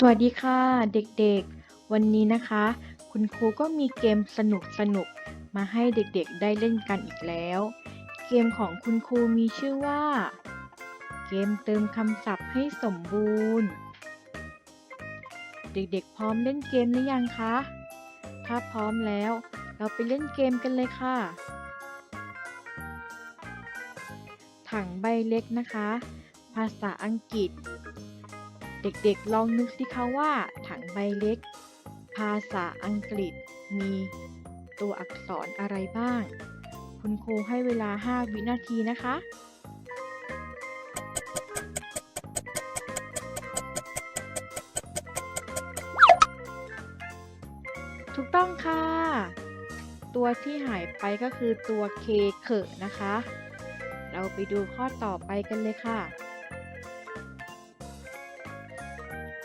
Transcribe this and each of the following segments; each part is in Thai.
สวัสดีค่ะเด็กๆ วันนี้นะคะ คุณครูก็มีเกมสนุกๆมาให้เด็กๆได้เล่นกันอีกแล้ว เกมของคุณครูมีชื่อว่า เกมเติมคำศัพท์ให้สมบูรณ์ เด็กๆ พร้อมเล่นเกมหรือยังคะ ถ้าพร้อมแล้ว เราไปเล่นเกมกันเลยค่ะ ถังใบเล็กนะคะ ภาษาอังกฤษ เด็กๆ ลองนึกสิคะว่า ถังใบเล็ก ภาษาอังกฤษ มีตัวอักษรอะไรบ้าง คุณครูให้เวลา 5 วินาทีนะคะถูกต้องค่ะ ตัวที่หายไปก็คือตัวเคเขอะนะคะ เราไปดูข้อต่อไปกันเลยค่ะ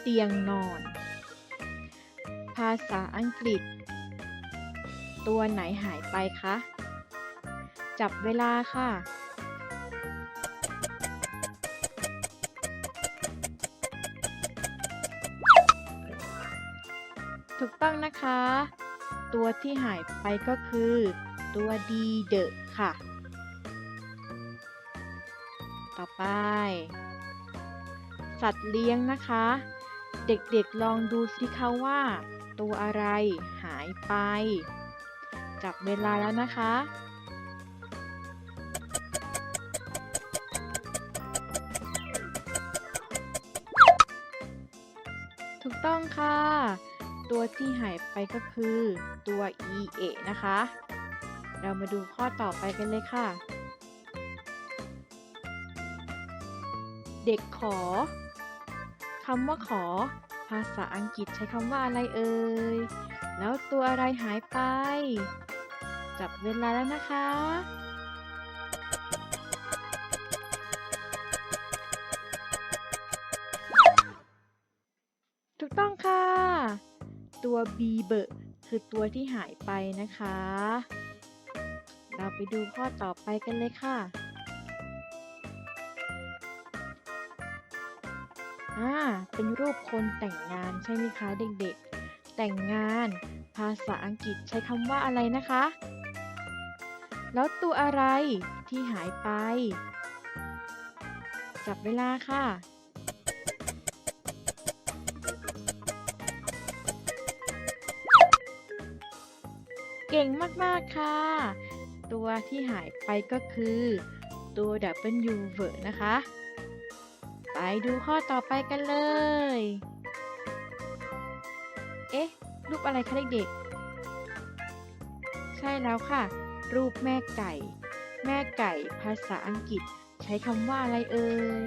เตียงนอน ภาษาอังกฤษ ตัวไหนหายไปคะ จับเวลาค่ะถูกต้องนะคะ ตัวที่หายไปก็คือ ตัว D the ค่ะ ต่อไป สัตว์เลี้ยงนะคะ เด็กๆลองดูสิคะว่า ตัวอะไรหายไป จับเวลาแล้วนะคะ ถูกต้องค่ะ ตัวที่หายไปก็คือตัว e a นะคะ เรามาดูข้อต่อไปกันเลยค่ะ เด็กขอำว่าขอ ภาษาอังกฤษใช้คำว่าอะไรเอ่ย แล้วตัวอะไรหายไป จับเวลาแล้วนะคะ ถูกต้องค่ะ ตัว b เบอร์คือตัวที่หายไปนะคะ เราไปดูข้อต่อไปกันเลยค่ะ อ่า เป็นรูปคนแต่งงานใช่ไหมคะเด็กๆ แต่งงาน ภาษาอังกฤษใช้คำว่าอะไรนะคะ แล้วตัวอะไรที่หายไป จับเวลาค่ะเก่งมาก ๆ ค่ะ ตัวที่หายไปก็คือ ตัว W นะคะ ดูข้อต่อไปกันเลย เอ๊ะ รูปอะไรคะเด็กๆ ใช่แล้วค่ะ รูปแม่ไก่ แม่ไก่ภาษาอังกฤษ ใช้คำว่าอะไรเอ่ย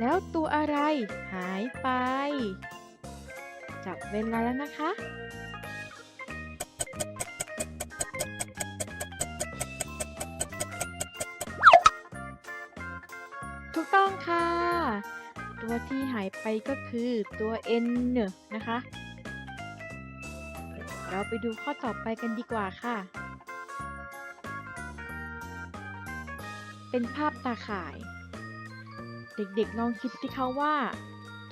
แล้วตัวอะไรหายไป จับเวลาแล้วนะคะถูกต้องค่ะ ตัวที่หายไปก็คือตัว n นะคะ เราไปดูข้อต่อไปกันดีกว่าค่ะ เป็นภาพตาข่าย เด็กๆลองคิดสิคะว่า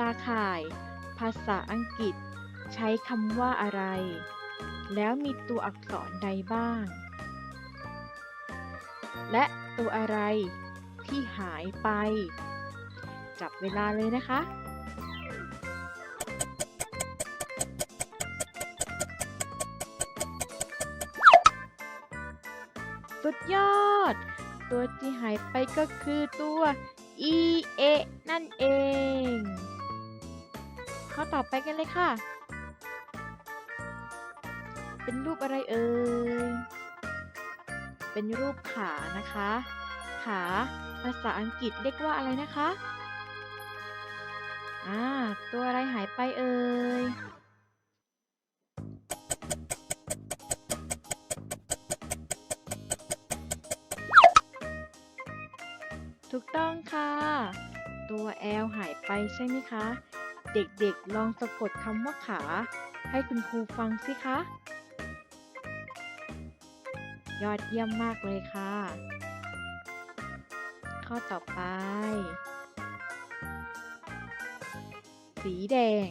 ตาข่าย ภาษาอังกฤษ ใช้คำว่าอะไร แล้วมีตัวอักษรใดบ้าง และตัวอะไรที่หายไป จับเวลาเลยนะคะ สุดยอด ตัวที่หายไปก็คือตัว e a นั่นเองข้อต่อไปกันเลยค่ะ เป็นรูปอะไรเอ่ย เป็นรูปขานะคะ ขาภาษาอังกฤษเรียกว่าอะไรนะคะ อ่า ตัวอะไรหายไปเอ่ย ถูกต้องค่ะ ตัว L หายไปใช่ไหมคะ เด็กๆลองสะกดคำว่าขา ให้คุณครูฟังสิคะ ยอดเยี่ยมมากเลยค่ะ ข้อต่อไป สีแดง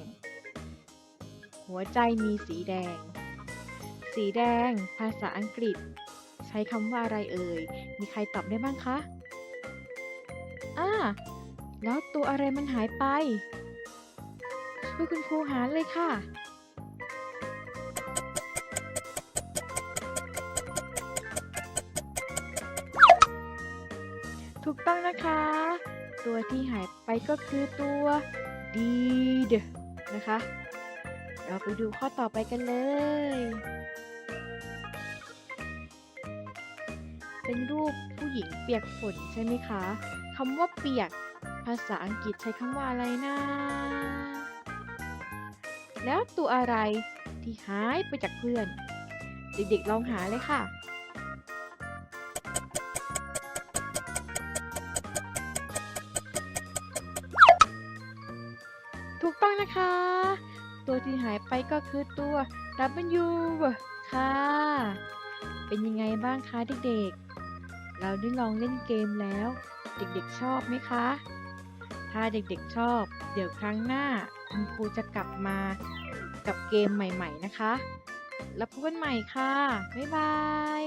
หัวใจมีสีแดง สีแดง ภาษาอังกฤษ ใช้คำว่าอะไรเอ่ย มีใครตอบได้บ้างคะอ่าแล้วตัวอะไรมันหายไป ช่วยคุณครูหาเลยค่ะถูกต้องนะคะ ตัวที่หายไปก็คือตัว deed นะคะ เราไปดูข้อต่อไปกันเลย เป็นรูปผู้หญิงเปียกฝนใช่ไหมคะคำว่าเปียก ภาษาอังกฤษใช้คำว่าอะไรนะ แล้วตัวอะไรที่หายไปจากเพื่อน เด็กๆลองหาเลยค่ะ ที่หายไปก็คือตัว W ค่ะ เป็นยังไงบ้างคะเด็กๆ เราได้ลองเล่นเกมแล้ว เด็กๆชอบไหมคะ ถ้าเด็กๆชอบ เดี๋ยวครั้งหน้าคุณครูจะกลับมากับเกมใหม่ๆนะคะ แล้วพบกันใหม่ค่ะ บ๊ายบาย